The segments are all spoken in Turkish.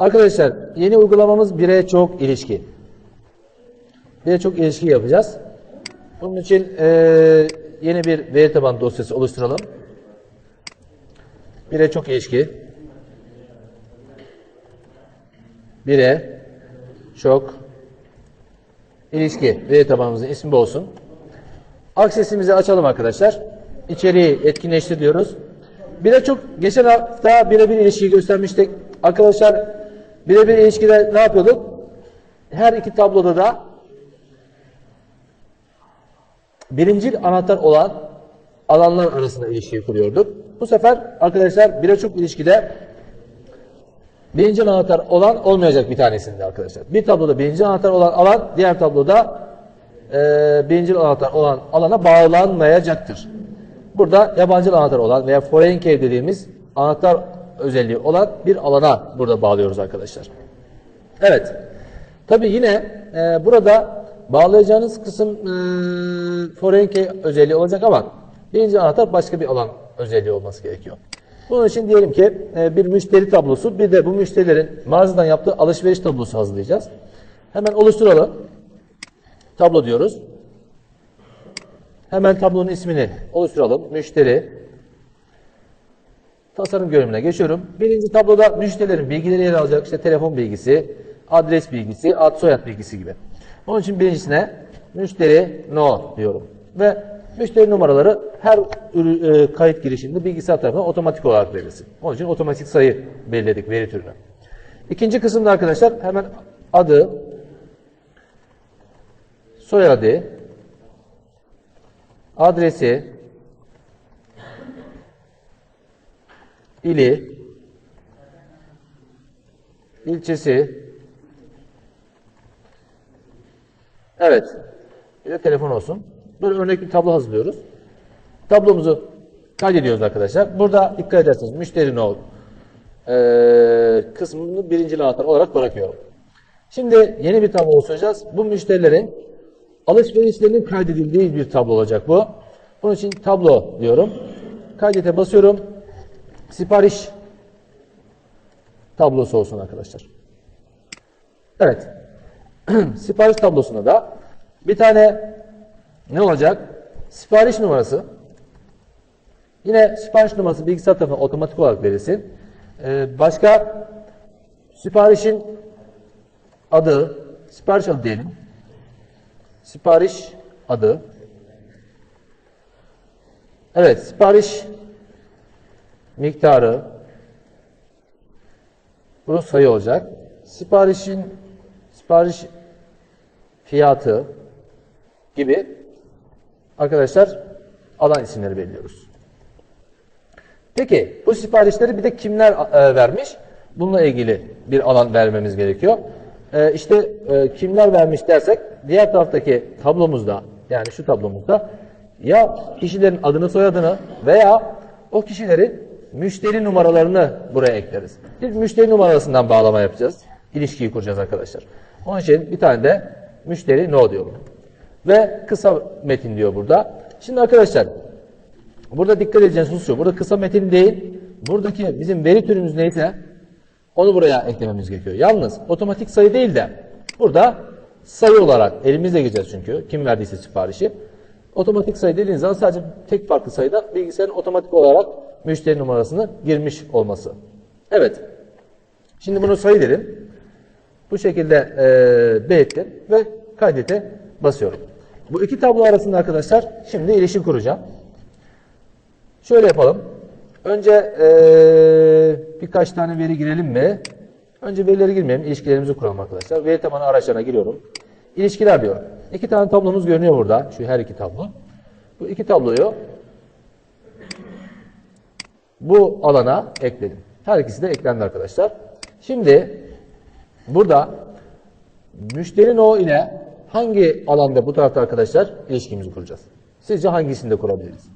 Arkadaşlar yeni uygulamamız bire çok ilişki. Bire çok ilişki yapacağız. Bunun için eee, yeni bir veri tabanı dosyası oluşturalım. Bire çok ilişki. Bire çok ilişki veri tabanımızın ismi bu olsun. Aksesimizi açalım arkadaşlar. İçeriği etkinleştir diyoruz. Bire çok geçen hafta birebir ilişkiyi göstermiştik. Arkadaşlar birebir ilişkide ne yapıyorduk? Her iki tabloda da birincil anahtar olan alanlar arasında ilişkiyi kuruyorduk. Bu sefer arkadaşlar bire çok ilişkide birinci anahtar olan olmayacak bir tanesinde arkadaşlar. Bir tabloda birinci anahtar olan alan, diğer tabloda e, birinci anahtar olan alana bağlanmayacaktır. Burada yabancı anahtar olan veya foreign key dediğimiz anahtar özelliği olan bir alana burada bağlıyoruz arkadaşlar. Evet. Tabi yine e, burada bağlayacağınız kısım e, foreign key özelliği olacak ama birinci anahtar başka bir alan özelliği olması gerekiyor. Bunun için diyelim ki e, bir müşteri tablosu bir de bu müşterilerin mağazadan yaptığı alışveriş tablosu hazırlayacağız. Hemen oluşturalım. Tablo diyoruz. Hemen tablonun ismini oluşturalım. Müşteri. Tasarım görünümüne geçiyorum. Birinci tabloda müşterilerin bilgileri yer alacak. İşte telefon bilgisi, adres bilgisi, ad soyad bilgisi gibi. Onun için birincisine müşteri no diyorum. Ve müşteri numaraları her ürü- e, kayıt girişinde bilgisayar tarafından otomatik olarak verilsin. Onun için otomatik sayı belirledik veri türünü. İkinci kısımda arkadaşlar hemen adı, soyadı, adresi, ili, ilçesi, evet, bir de telefon olsun. Böyle örnek bir tablo hazırlıyoruz. Tablomuzu kaydediyoruz arkadaşlar. Burada dikkat ederseniz müşteri no eee kısmını birinci anahtar olarak bırakıyorum. Şimdi yeni bir tablo oluşturacağız. Bu müşterilerin alışverişlerinin kaydedildiği bir tablo olacak bu. Bunun için tablo diyorum. Kaydete basıyorum. Sipariş tablosu olsun arkadaşlar. Evet. Sipariş tablosunda da bir tane ne olacak? Sipariş numarası. Yine sipariş numarası bilgisayar tarafından otomatik olarak verilsin. Ee, başka siparişin adı, sipariş adı diyelim. Sipariş adı. Evet, sipariş miktarı. Bu sayı olacak. Siparişin sipariş fiyatı gibi arkadaşlar alan isimleri belirliyoruz. Peki bu siparişleri bir de kimler e, vermiş? Bununla ilgili bir alan vermemiz gerekiyor. E, işte e, kimler vermiş dersek diğer taraftaki tablomuzda yani şu tablomuzda ya kişilerin adını soyadını veya o kişilerin müşteri numaralarını buraya ekleriz. Biz müşteri numarasından bağlama yapacağız. İlişkiyi kuracağız arkadaşlar. Onun için bir tane de müşteri no diyorum. Ve kısa metin diyor burada. Şimdi arkadaşlar burada dikkat edeceğiniz husus şu. Burada kısa metin değil. Buradaki bizim veri türümüz neyse onu buraya eklememiz gerekiyor. Yalnız otomatik sayı değil de burada sayı olarak elimizle gireceğiz çünkü kim verdiyse siparişi. Otomatik sayı dediğiniz zaman sadece tek farklı sayıda bilgisayarın otomatik olarak müşteri numarasını girmiş olması. Evet. Şimdi bunu sayı dedim. Bu şekilde e, belirttim ve kaydete basıyorum. Bu iki tablo arasında arkadaşlar şimdi ilişki kuracağım. Şöyle yapalım. Önce e, birkaç tane veri girelim mi? Önce verileri girmeyelim. ilişkilerimizi kuralım arkadaşlar. Veri tabanı araçlarına giriyorum. İlişkiler diyorum. İki tane tablomuz görünüyor burada. Şu her iki tablo. Bu iki tabloyu bu alana ekledim. Her ikisi de eklendi arkadaşlar. Şimdi burada müşterinin o ile hangi alanda bu tarafta arkadaşlar ilişkimizi kuracağız? Sizce hangisinde kurabiliriz?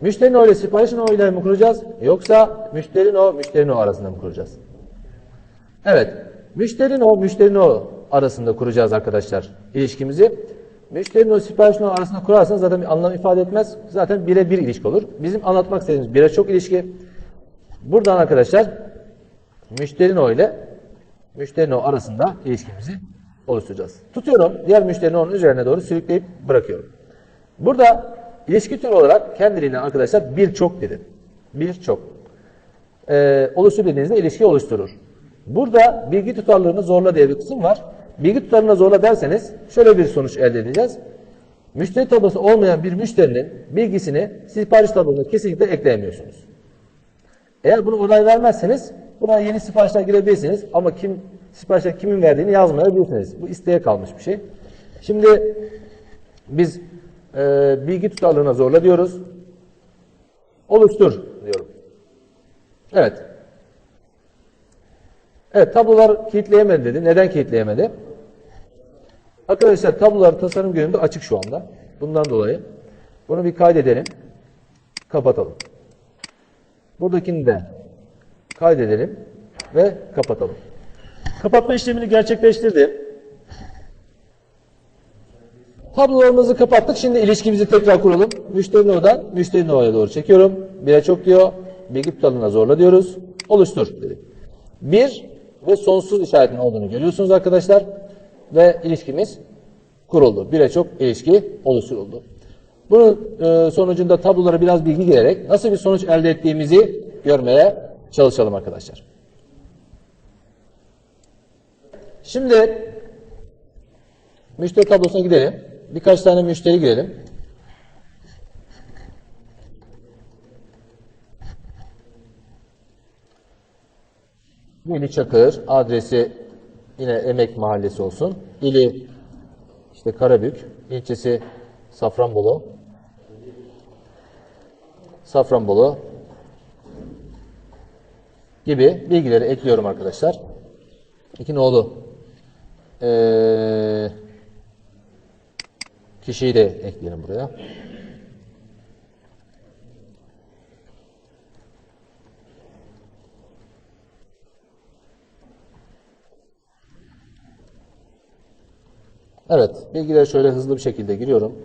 Müşterinin o ile siparişin o ile mi kuracağız? Yoksa müşterinin o, müşterinin o arasında mı kuracağız? Evet. Müşterinin o, müşterinin o arasında kuracağız arkadaşlar ilişkimizi. Müşterinin o, siparişin arasında kurarsanız zaten bir anlam ifade etmez. Zaten birebir ilişki olur. Bizim anlatmak istediğimiz bire çok ilişki. Buradan arkadaşlar müşteri o ile müşteri o arasında ilişkimizi oluşturacağız. Tutuyorum. Diğer müşteri onun üzerine doğru sürükleyip bırakıyorum. Burada ilişki türü olarak kendiliğinden arkadaşlar birçok dedim. Birçok. Ee, oluştur dediğinizde ilişki oluşturur. Burada bilgi tutarlılığını zorla diye bir kısım var. Bilgi tutarlılığını zorla derseniz şöyle bir sonuç elde edeceğiz. Müşteri tablosu olmayan bir müşterinin bilgisini sipariş tablosuna kesinlikle ekleyemiyorsunuz. Eğer bunu onay vermezseniz buna yeni siparişler girebilirsiniz ama kim siparişler kimin verdiğini yazmayabilirsiniz. Bu isteğe kalmış bir şey. Şimdi biz e, bilgi tutarlılığına zorla diyoruz. Oluştur diyorum. Evet. Evet tablolar kilitleyemedi dedi. Neden kilitleyemedi? Arkadaşlar tablolar tasarım gününde açık şu anda. Bundan dolayı bunu bir kaydedelim. Kapatalım. Buradakini de kaydedelim ve kapatalım. Kapatma işlemini gerçekleştirdim. Tablolarımızı kapattık. Şimdi ilişkimizi tekrar kuralım. Müşteri oradan müşteri oraya doğru çekiyorum. Bire çok diyor. Bilgi tutalına zorla diyoruz. Oluştur dedik. Bir ve sonsuz işaretinin olduğunu görüyorsunuz arkadaşlar. Ve ilişkimiz kuruldu. Bire çok ilişki oluşturuldu. Bunun e, sonucunda tablolara biraz bilgi girerek nasıl bir sonuç elde ettiğimizi görmeye çalışalım arkadaşlar. Şimdi müşteri tablosuna gidelim. Birkaç tane müşteri girelim. Veli Çakır, adresi yine Emek Mahallesi olsun. İli işte Karabük, ilçesi Safranbolu. Safranbolu gibi bilgileri ekliyorum arkadaşlar. İki nolu ee, kişiyi de ekleyelim buraya. Evet, bilgileri şöyle hızlı bir şekilde giriyorum.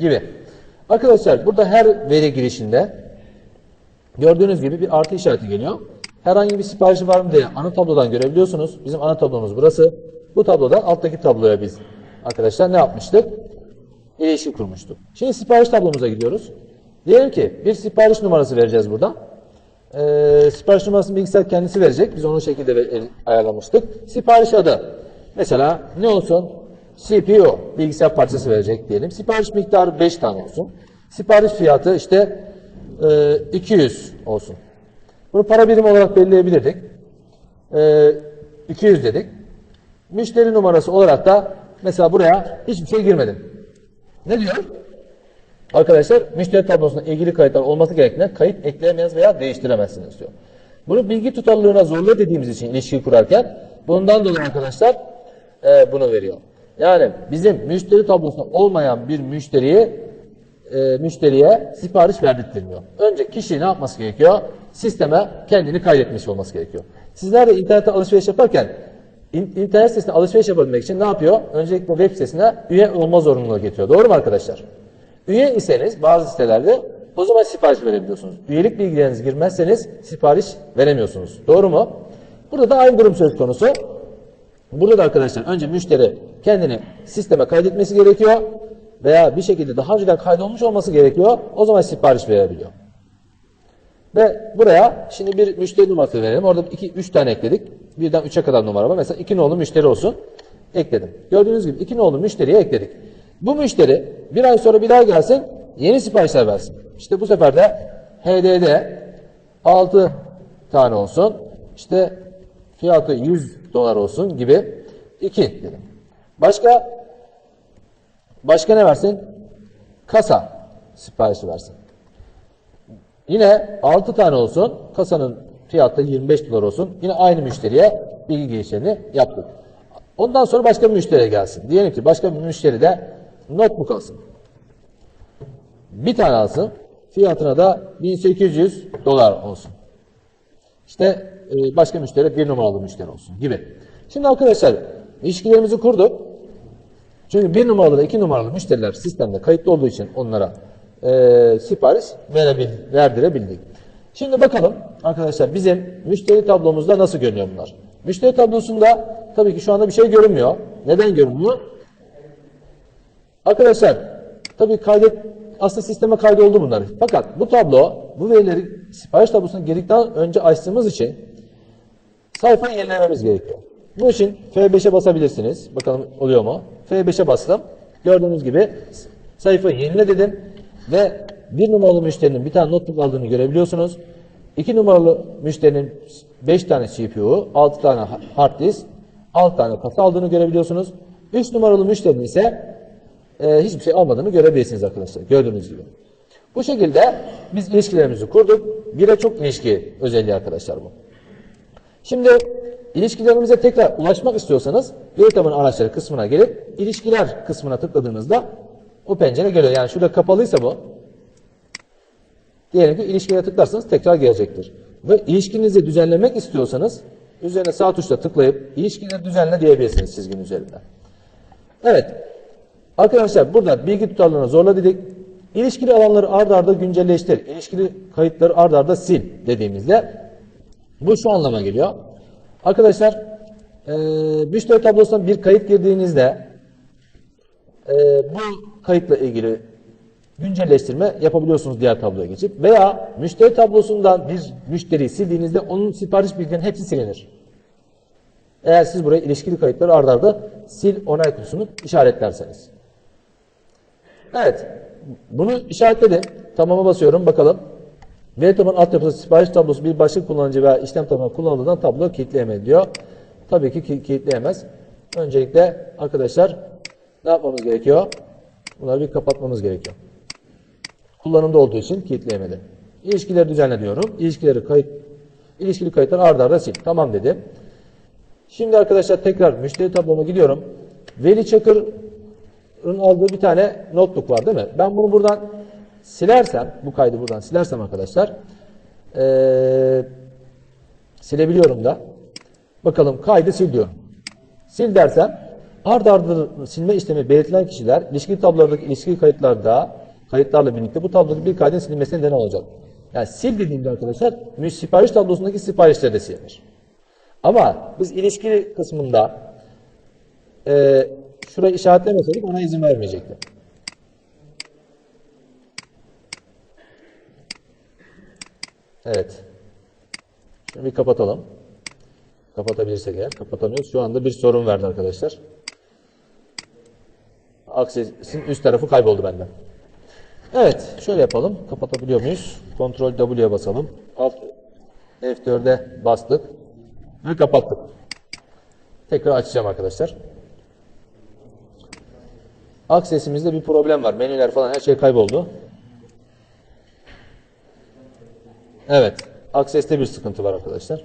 Gibi. Arkadaşlar burada her veri girişinde gördüğünüz gibi bir artı işareti geliyor. Herhangi bir siparişi var mı diye ana tablodan görebiliyorsunuz. Bizim ana tablomuz burası. Bu tabloda alttaki tabloya biz arkadaşlar ne yapmıştık? İlişki kurmuştuk. Şimdi sipariş tablomuza gidiyoruz. Diyelim ki bir sipariş numarası vereceğiz burada. Ee, sipariş numarasını bilgisayar kendisi verecek. Biz onu şekilde ayarlamıştık. Sipariş adı. Mesela ne olsun? CPU bilgisayar parçası verecek diyelim. Sipariş miktarı 5 tane olsun. Sipariş fiyatı işte e, 200 olsun. Bunu para birimi olarak belirleyebilirdik. E, 200 dedik. Müşteri numarası olarak da mesela buraya hiçbir şey girmedim. Ne diyor? Arkadaşlar müşteri tablosuna ilgili kayıtlar olması gerektiğinde kayıt ekleyemez veya değiştiremezsiniz diyor. Bunu bilgi tutarlılığına zorla dediğimiz için ilişki kurarken bundan dolayı arkadaşlar e, bunu veriyor. Yani bizim müşteri tablosunda olmayan bir müşteriyi e, müşteriye sipariş verdirtmiyor. Önce kişi ne yapması gerekiyor? Sisteme kendini kaydetmiş olması gerekiyor. Sizler de internette alışveriş yaparken in- internet sitesine alışveriş yapabilmek için ne yapıyor? Öncelikle web sitesine üye olma zorunluluğu getiriyor. Doğru mu arkadaşlar? Üye iseniz bazı sitelerde o zaman sipariş verebiliyorsunuz. Üyelik bilgilerinizi girmezseniz sipariş veremiyorsunuz. Doğru mu? Burada da aynı durum söz konusu. Burada da arkadaşlar önce müşteri kendini sisteme kaydetmesi gerekiyor veya bir şekilde daha önceden kaydolmuş olması gerekiyor. O zaman sipariş verebiliyor. Ve buraya şimdi bir müşteri numarası verelim. Orada 2 3 tane ekledik. Birden 3'e kadar numara var. Mesela 2 nolu müşteri olsun. Ekledim. Gördüğünüz gibi 2 nolu müşteriye ekledik. Bu müşteri bir ay sonra bir daha gelsin yeni siparişler versin. İşte bu sefer de HDD 6 tane olsun. İşte fiyatı 100 dolar olsun gibi 2 dedim. Başka başka ne versin? kasa siparişi versin. Yine 6 tane olsun. Kasanın fiyatı 25 dolar olsun. Yine aynı müşteriye bilgi girişlerini yaptık. Ondan sonra başka bir müşteriye gelsin. Diyelim ki başka bir müşteri de notebook alsın. Bir tane alsın. Fiyatına da 1800 dolar olsun. İşte e, başka müşteri bir numaralı müşteri olsun gibi. Şimdi arkadaşlar ilişkilerimizi kurduk. Çünkü bir numaralı ve iki numaralı müşteriler sistemde kayıtlı olduğu için onlara e, sipariş verebil, verdirebildik. Şimdi bakalım arkadaşlar bizim müşteri tablomuzda nasıl görünüyor bunlar? Müşteri tablosunda tabii ki şu anda bir şey görünmüyor. Neden görünmüyor? Arkadaşlar tabii kaydet aslında sisteme kaydoldu bunlar. Fakat bu tablo bu verileri sipariş tablosuna girdikten önce açtığımız için sayfayı yenilememiz gerekiyor. Bu için F5'e basabilirsiniz. Bakalım oluyor mu? F5'e bastım. Gördüğünüz gibi sayfayı yenile dedim ve bir numaralı müşterinin bir tane notebook aldığını görebiliyorsunuz. İki numaralı müşterinin 5 tane CPU, 6 tane hard disk, 6 tane kasa aldığını görebiliyorsunuz. 3 numaralı müşterinin ise e, hiçbir şey almadığını görebilirsiniz arkadaşlar. Gördüğünüz gibi. Bu şekilde biz ilişkilerimizi kurduk. Bire çok ilişki özelliği arkadaşlar bu. Şimdi ilişkilerimize tekrar ulaşmak istiyorsanız veri tabanı araçları kısmına gelip ilişkiler kısmına tıkladığınızda o pencere geliyor. Yani şurada kapalıysa bu diyelim ki ilişkilere tıklarsanız tekrar gelecektir. Ve ilişkinizi düzenlemek istiyorsanız üzerine sağ tuşla tıklayıp ilişkileri düzenle diyebilirsiniz çizginin üzerinden. Evet. Arkadaşlar burada bilgi tutarlarına zorla dedik. İlişkili alanları ard arda güncelleştir. İlişkili kayıtları ard arda sil dediğimizde bu şu anlama geliyor. Arkadaşlar e, müşteri tablosuna bir kayıt girdiğinizde e, bu kayıtla ilgili güncelleştirme yapabiliyorsunuz diğer tabloya geçip veya müşteri tablosundan bir müşteriyi sildiğinizde onun sipariş bilgilerinin hepsi silinir. Eğer siz buraya ilişkili kayıtları ard arda sil onay kutusunu işaretlerseniz. Evet. Bunu işaretledim. Tamama basıyorum. Bakalım. Veri tabanı altyapısı sipariş tablosu bir başlık kullanıcı veya işlem tabanı kullanıldığından tablo kilitleyemez diyor. Tabii ki ki- kilitleyemez. Öncelikle arkadaşlar ne yapmamız gerekiyor? Bunları bir kapatmamız gerekiyor. Kullanımda olduğu için kilitleyemedi. İlişkileri düzenle diyorum. İlişkileri kayıt ilişkili kayıtları arda arda sil. Tamam dedim. Şimdi arkadaşlar tekrar müşteri tabloma gidiyorum. Veli Çakır'ın aldığı bir tane notebook var değil mi? Ben bunu buradan silersem, bu kaydı buradan silersem arkadaşlar, eee, silebiliyorum da. Bakalım kaydı sil diyorum. Sil dersem, ard arda silme işlemi belirtilen kişiler, ilişkili tablolardaki ilişkili kayıtlarda, kayıtlarla birlikte bu tablodaki bir kaydın silinmesine neden olacak. Yani sil dediğimde arkadaşlar, sipariş tablosundaki siparişleri de silinir. Ama biz ilişkili kısmında e, şurayı işaretlemeseydik ona izin vermeyecekti. Evet. Şimdi bir kapatalım. Kapatabilirsek eğer. Kapatamıyoruz. Şu anda bir sorun verdi arkadaşlar. Aksesin üst tarafı kayboldu benden. Evet. Şöyle yapalım. Kapatabiliyor muyuz? Ctrl W'ye basalım. Alt F4'e bastık. Ve kapattık. Tekrar açacağım arkadaşlar. Aksesimizde bir problem var. Menüler falan her şey kayboldu. Evet. Akseste bir sıkıntı var arkadaşlar.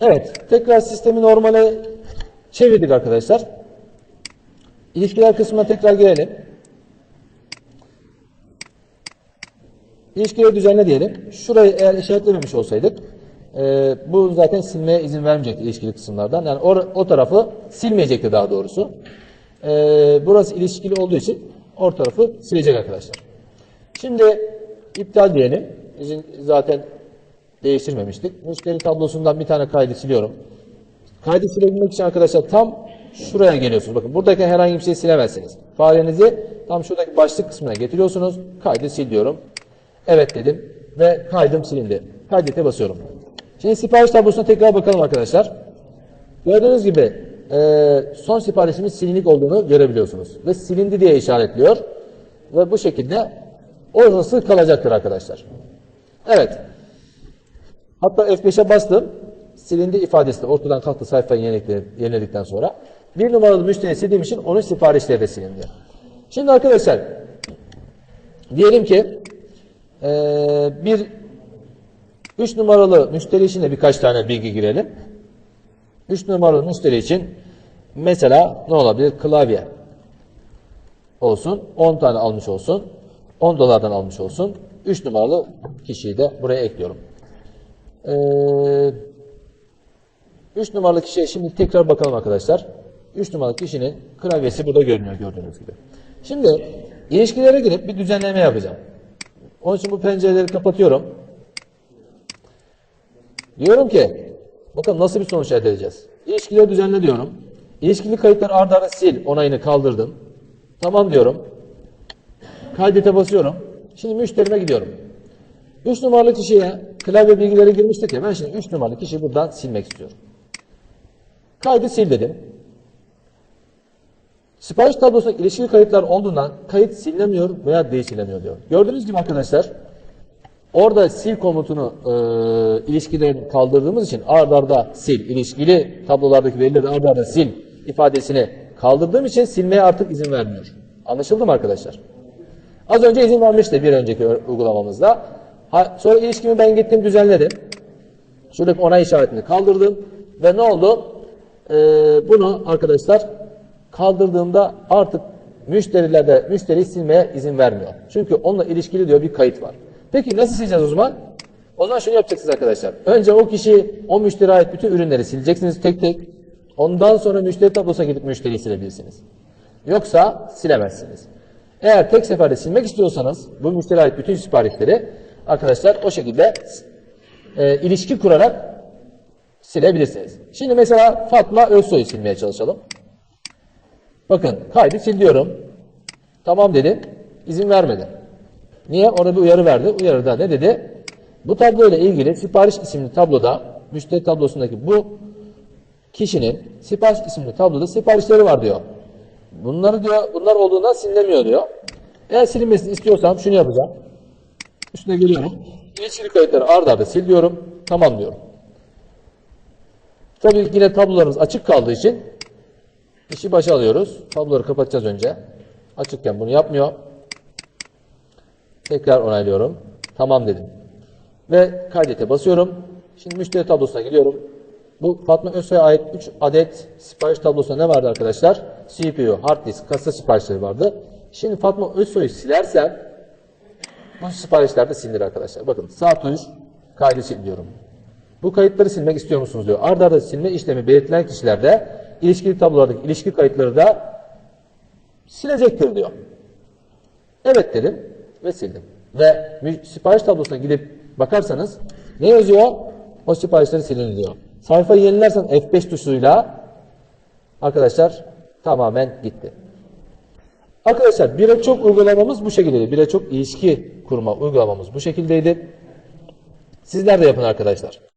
Evet. Tekrar sistemi normale çevirdik arkadaşlar. İlişkiler kısmına tekrar gelelim. İlişkileri düzenle diyelim. Şurayı eğer işaretlememiş olsaydık e, bu zaten silmeye izin vermeyecekti ilişkili kısımlardan. Yani o, o tarafı silmeyecekti daha doğrusu. E, burası ilişkili olduğu için o tarafı silecek arkadaşlar. Şimdi iptal diyelim. İzin zaten değiştirmemiştik. Müşteri tablosundan bir tane kaydı siliyorum. Kaydı silebilmek için arkadaşlar tam şuraya geliyorsunuz. Bakın buradaki herhangi bir şey silemezsiniz. Farenizi tam şuradaki başlık kısmına getiriyorsunuz. Kaydı sil diyorum. Evet dedim ve kaydım silindi. Kaydete basıyorum. Şimdi sipariş tablosuna tekrar bakalım arkadaşlar. Gördüğünüz gibi e, son siparişimiz silinik olduğunu görebiliyorsunuz. Ve silindi diye işaretliyor. Ve bu şekilde orası kalacaktır arkadaşlar. Evet. Hatta F5'e bastım. silindi ifadesi de ortadan kalktı sayfayı yeniledikten, sonra. Bir numaralı müşteri sildiğim için onun siparişleri de silindi. Şimdi arkadaşlar diyelim ki eee, bir 3 numaralı müşteri için de birkaç tane bilgi girelim. 3 numaralı müşteri için mesela ne olabilir? Klavye olsun. 10 tane almış olsun. 10 dolardan almış olsun. 3 numaralı kişiyi de buraya ekliyorum. Ee, 3 numaralı kişiye şimdi tekrar bakalım arkadaşlar. 3 numaralı kişinin klavyesi burada görünüyor gördüğünüz gibi. Şimdi ilişkilere girip bir düzenleme yapacağım. Onun için bu pencereleri kapatıyorum. Diyorum ki bakalım nasıl bir sonuç elde edeceğiz. İlişkileri düzenle diyorum. İlişkili kayıtları arda arda sil onayını kaldırdım. Tamam diyorum. Kaydete basıyorum. Şimdi müşterime gidiyorum. 3 numaralı kişiye klavye bilgileri girmiştik ya ben şimdi 3 numaralı kişiyi buradan silmek istiyorum. Kaydı sil dedim. Sipariş tablosuna ilişkili kayıtlar olduğundan kayıt silinemiyor veya değiştirilemiyor diyor. Gördüğünüz gibi arkadaşlar Orada sil komutunu e, ilişkilerini kaldırdığımız için ard arda sil, ilişkili tablolardaki verileri ard arda sil ifadesini kaldırdığım için silmeye artık izin vermiyor. Anlaşıldı mı arkadaşlar? Az önce izin vermişti bir önceki uygulamamızda. Ha, sonra ilişkimi ben gittim düzenledim. Şuradaki onay işaretini kaldırdım ve ne oldu? Ee, bunu arkadaşlar kaldırdığımda artık müşterilerde müşteri silmeye izin vermiyor. Çünkü onunla ilişkili diyor bir kayıt var. Peki nasıl sileceğiz o zaman? O zaman şunu yapacaksınız arkadaşlar. Önce o kişi, o müşteriye ait bütün ürünleri sileceksiniz tek tek. Ondan sonra müşteri tablosuna gidip müşteriyi silebilirsiniz. Yoksa silemezsiniz. Eğer tek seferde silmek istiyorsanız bu müşteriye ait bütün siparişleri arkadaşlar o şekilde e, ilişki kurarak silebilirsiniz. Şimdi mesela Fatma Özsoy'u silmeye çalışalım. Bakın kaydı sil diyorum. Tamam dedi. İzin vermedi. Niye? Orada bir uyarı verdi. Uyarıda ne dedi? Bu tablo ile ilgili sipariş isimli tabloda müşteri tablosundaki bu kişinin sipariş isimli tabloda siparişleri var diyor. Bunları diyor, bunlar olduğundan silinemiyor diyor. Eğer silinmesini istiyorsam şunu yapacağım. Üstüne geliyorum. İlişkili kayıtları arda arda sil diyorum. Tamam diyorum. Tabii yine tablolarımız açık kaldığı için işi başa alıyoruz. Tabloları kapatacağız önce. Açıkken bunu yapmıyor. Tekrar onaylıyorum. Tamam dedim. Ve kaydete basıyorum. Şimdi müşteri tablosuna gidiyorum. Bu Fatma Özsoy'a ait 3 adet sipariş tablosunda ne vardı arkadaşlar? CPU, hard disk, kasa siparişleri vardı. Şimdi Fatma Özsoy'u silersem bu siparişler de silinir arkadaşlar. Bakın sağ tuş kaydı sil diyorum. Bu kayıtları silmek istiyor musunuz diyor. Arda arda silme işlemi belirtilen kişilerde ilişkili tablolardaki ilişki kayıtları da silecektir diyor. Evet dedim ve sildim. Ve sipariş tablosuna gidip bakarsanız ne yazıyor? O siparişleri silin diyor. Sayfayı yenilersen F5 tuşuyla arkadaşlar tamamen gitti. Arkadaşlar bire çok uygulamamız bu şekildeydi. Bire çok ilişki kurma uygulamamız bu şekildeydi. Sizler de yapın arkadaşlar.